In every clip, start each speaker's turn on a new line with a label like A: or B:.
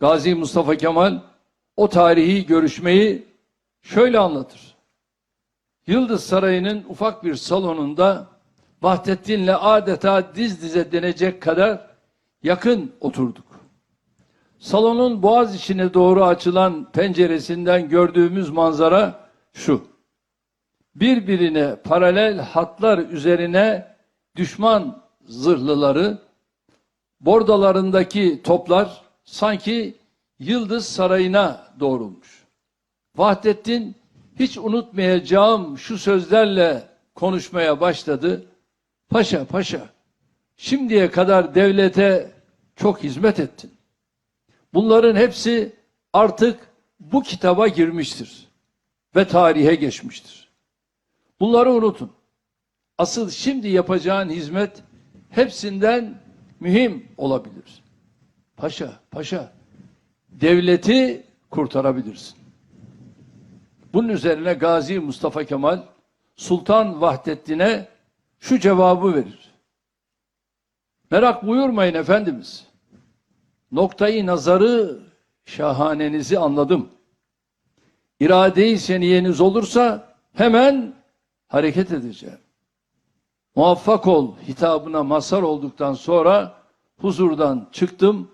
A: Gazi Mustafa Kemal o tarihi görüşmeyi şöyle anlatır. Yıldız Sarayı'nın ufak bir salonunda Vahdettin'le adeta diz dize denecek kadar yakın oturduk. Salonun boğaz içine doğru açılan penceresinden gördüğümüz manzara şu. Birbirine paralel hatlar üzerine düşman zırhlıları, bordalarındaki toplar sanki Yıldız Sarayı'na doğrulmuş. Vahdettin hiç unutmayacağım şu sözlerle konuşmaya başladı. Paşa paşa şimdiye kadar devlete çok hizmet ettin. Bunların hepsi artık bu kitaba girmiştir ve tarihe geçmiştir. Bunları unutun. Asıl şimdi yapacağın hizmet hepsinden mühim olabilir. Paşa, paşa, devleti kurtarabilirsin. Bunun üzerine Gazi Mustafa Kemal Sultan Vahdettin'e şu cevabı verir. Merak buyurmayın efendimiz. Noktayı nazarı şahanenizi anladım. İrade-i seniyeniz olursa hemen hareket edeceğim. Muvaffak ol hitabına mazhar olduktan sonra huzurdan çıktım.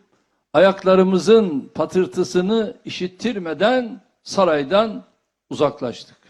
A: Ayaklarımızın patırtısını işittirmeden saraydan uzaklaştık.